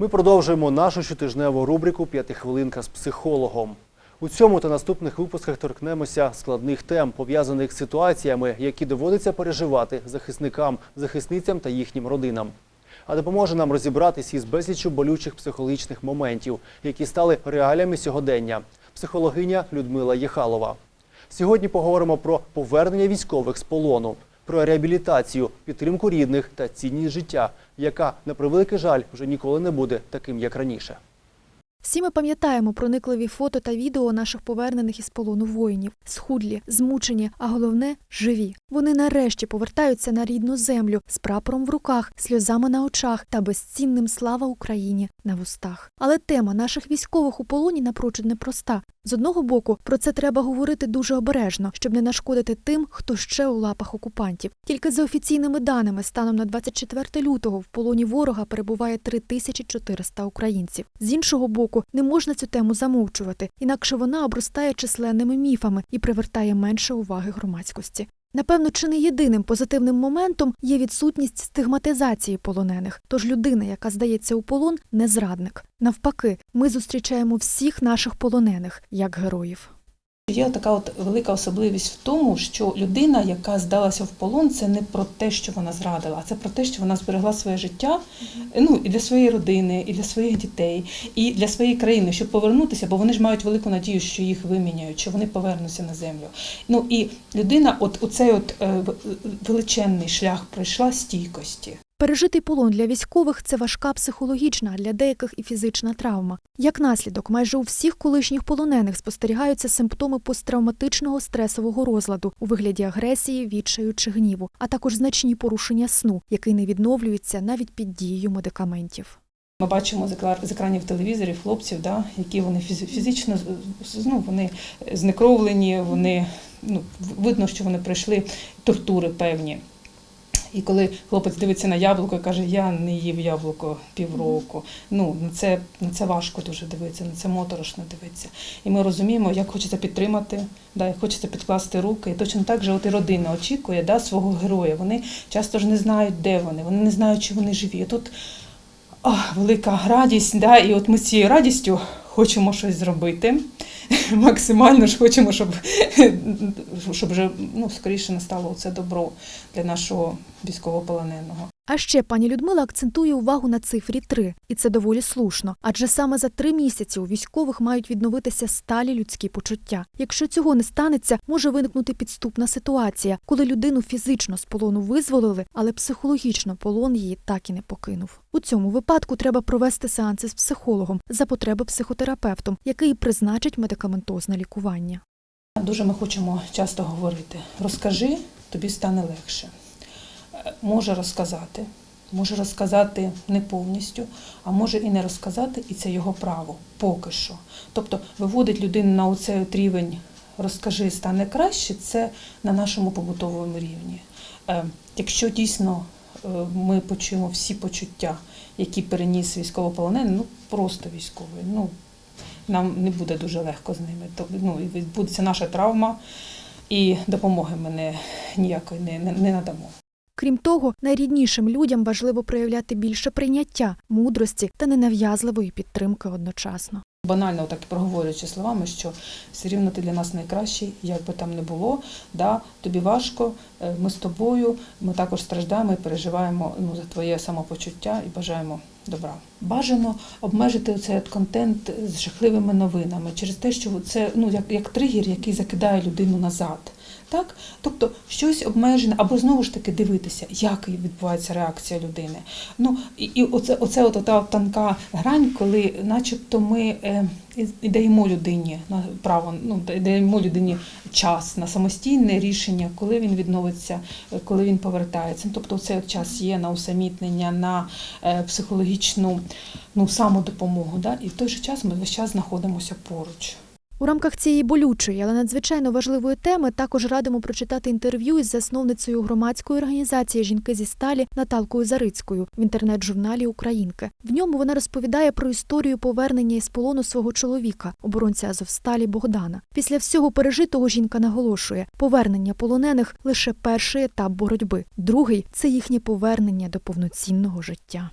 Ми продовжуємо нашу щотижневу рубрику П'ятихвилинка з психологом. У цьому та наступних випусках торкнемося складних тем, пов'язаних з ситуаціями, які доводиться переживати захисникам, захисницям та їхнім родинам. А допоможе нам розібратись із безліччю болючих психологічних моментів, які стали реаліями сьогодення. Психологиня Людмила Єхалова. Сьогодні поговоримо про повернення військових з полону, про реабілітацію, підтримку рідних та цінність життя, яка, на превеликий жаль, вже ніколи не буде таким, як раніше. Всі ми пам'ятаємо проникливі фото та відео наших повернених із полону воїнів, схудлі, змучені, а головне живі. Вони нарешті повертаються на рідну землю з прапором в руках, сльозами на очах та безцінним слава Україні на вустах. Але тема наших військових у полоні напрочуд непроста. З одного боку, про це треба говорити дуже обережно, щоб не нашкодити тим, хто ще у лапах окупантів. Тільки за офіційними даними, станом на 24 лютого в полоні ворога перебуває 3400 українців. З іншого боку, не можна цю тему замовчувати, інакше вона обростає численними міфами і привертає менше уваги громадськості. Напевно, чи не єдиним позитивним моментом є відсутність стигматизації полонених. Тож людина, яка здається у полон, не зрадник. Навпаки, ми зустрічаємо всіх наших полонених як героїв. Є така от велика особливість в тому, що людина, яка здалася в полон, це не про те, що вона зрадила, а це про те, що вона зберегла своє життя, ну і для своєї родини, і для своїх дітей, і для своєї країни, щоб повернутися, бо вони ж мають велику надію, що їх виміняють, що вони повернуться на землю. Ну і людина, от оцей от е, величезний шлях пройшла стійкості. Пережитий полон для військових це важка психологічна, а для деяких і фізична травма. Як наслідок, майже у всіх колишніх полонених спостерігаються симптоми посттравматичного стресового розладу у вигляді агресії, відчаю чи гніву, а також значні порушення сну, який не відновлюється навіть під дією медикаментів. Ми бачимо з екра- екранів телевізорів хлопців, да, які вони фізи- фізично ну, вони знекровлені, вони ну, видно, що вони пройшли тортури певні. І коли хлопець дивиться на яблуко і каже, я не їв яблуко півроку. Ну на це на це важко дуже дивитися, на це моторошно дивитися. І ми розуміємо, як хочеться підтримати, да, як хочеться підкласти руки. І точно так же, от і родина очікує да, свого героя. Вони часто ж не знають, де вони, вони не знають, чи вони живі. І Тут а, велика радість, да, і от ми з цією радістю хочемо щось зробити. Максимально ж хочемо, щоб, щоб вже ну, скоріше настало це добро для нашого військовополоненого. А ще пані Людмила акцентує увагу на цифрі 3. і це доволі слушно. Адже саме за три місяці у військових мають відновитися сталі людські почуття. Якщо цього не станеться, може виникнути підступна ситуація, коли людину фізично з полону визволили, але психологічно полон її так і не покинув. У цьому випадку треба провести сеанси з психологом за потреби психотерапевтом, який призначить медикаментозне лікування. Дуже ми хочемо часто говорити: розкажи, тобі стане легше. Може розказати, може розказати не повністю, а може і не розказати, і це його право поки що. Тобто виводить людину на оцей от рівень розкажи, стане краще, це на нашому побутовому рівні. Е, Якщо дійсно е, ми почуємо всі почуття, які переніс військовополонений, ну просто військовий. Ну, нам не буде дуже легко з ними. Тобто, ну, відбудеться наша травма, і допомоги ми не, ніякої не, не надамо. Крім того, найріднішим людям важливо проявляти більше прийняття, мудрості та ненав'язливої підтримки одночасно. Банально так проговорюючи словами, що все рівно ти для нас найкращий, як би там не було, да, тобі важко, е, ми з тобою, ми також страждаємо і переживаємо ну, за твоє самопочуття і бажаємо добра. Бажано обмежити цей контент з жахливими новинами через те, що це ну, як, як тригер, який закидає людину назад. Так? Тобто щось обмежене, або знову ж таки дивитися, як відбувається реакція людини. Ну, і, і оце, оце от, та тонка грань, коли начебто ми е, даємо людині на право, ну, даємо людині час на самостійне рішення, коли він відновиться, е, коли він повертається. Ну, Тобто цей час є на усамітнення, на е, психологічну ну, самодопомогу. Да? І в той же час ми весь час знаходимося поруч. У рамках цієї болючої, але надзвичайно важливої теми також радимо прочитати інтерв'ю із засновницею громадської організації Жінки зі сталі Наталкою Зарицькою в інтернет-журналі Українки. В ньому вона розповідає про історію повернення із полону свого чоловіка, оборонця Азовсталі Богдана. Після всього пережитого жінка наголошує: повернення полонених лише перший етап боротьби. Другий це їхнє повернення до повноцінного життя.